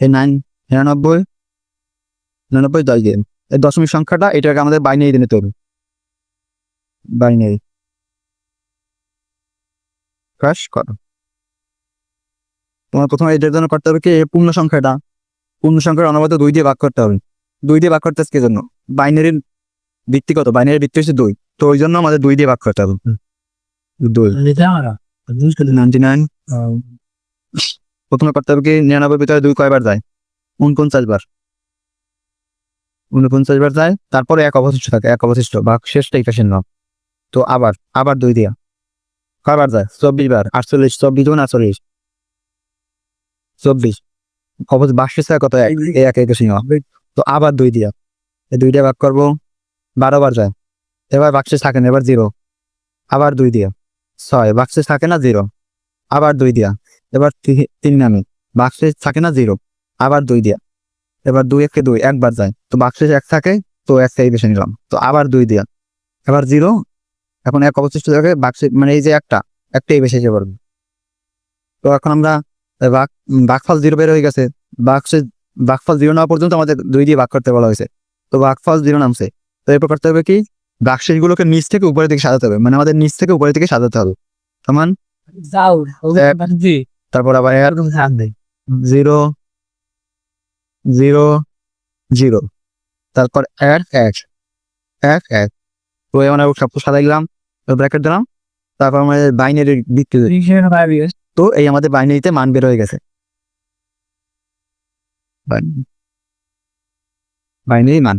এই নাইন নিরানব্বই নিরানব্বই দশ দিয়ে এই দশমিক সংখ্যাটা এটাকে আমাদের বাইনারি দিনে তৈরি বাইনারি ক্রাশ করো। তোমার প্রথমে এটার জন্য করতে হবে কি পূর্ণ সংখ্যাটা পূর্ণ সংখ্যার অনবত দুই দিয়ে ভাগ করতে হবে। দুই দিয়ে ভাগ করতে হচ্ছে কি জন্য? বাইনারির ভিত্তি কত বাইনারির ভিত্তি হচ্ছে দুই। তো ওই জন্য আমাদের দুই দিয়ে ভাগ করতে হবে। দুই। নাইনটি নাইন প্রথমে করতে হবে কি? নিরানব্বই ভিতরে দুই কয়বার যায়? উনপঞ্চাশ বার। উনপঞ্চাশ বার যায়, তারপরে এক অবশিষ্ট থাকে, এক অবশিষ্ট, ভাগ শেষটা ইকাশের নাম তো আবার আবার দুই দিয়া। কয়বার যায়? চব্বিশ বার, আটচল্লিশ, চব্বিশ গুণ আটচল্লিশ। চব্বিশ। অবশ্য বাক্সের থাকে কত? এক এক তো আবার দুই দিয়া। এই দুইটা ভাগ করব, বারো বার যায়। এবার বাক্সেস থাকে না, এবার জিরো আবার দুই দিয়া। ছয় বাক্সেস থাকে না জিরো আবার দুই দিয়া। এবার তিন নামে। বাক্সে থাকে না জিরো। আবার দুই দিয়া। এবার দুই একে দুই, একবার যায়। তো বাক্সে এক থাকে, তো এক একটাই বেছে নিলাম। তো আবার দুই দিয়া। এবার জিরো। এখন এক অবশিষ্ট থাকে বাক্সে মানে এই যে একটা, একটাই বেছে যেতে পারবে তো এখন আমরা বাক বাকফল জিরো বের হয়ে গেছে। বাক্সে, বাকফল জিরো নেওয়া পর্যন্ত আমাদের দুই দিয়ে ভাগ করতে বলা হয়েছে। তো বাকফল জিরো নামছে। তো এরপর করতে হবে কি? বাক্সের গুলোকে নিচ থেকে উপরের দিকে সাজাতে হবে। মানে আমাদের নিচ থেকে উপরের দিকে সাজাতে হবে। সমান তারপর আবার এক জিরো জিরো জিরো তারপর এক এক। এক এক। তো আমরা সব সাদা দিলাম ব্র্যাকেট দিলাম। তারপর আমাদের বাইনারি ভিত্তি তো এই আমাদের বাইনারিতে মান বের হয়ে গেছে। বাইনারি মান।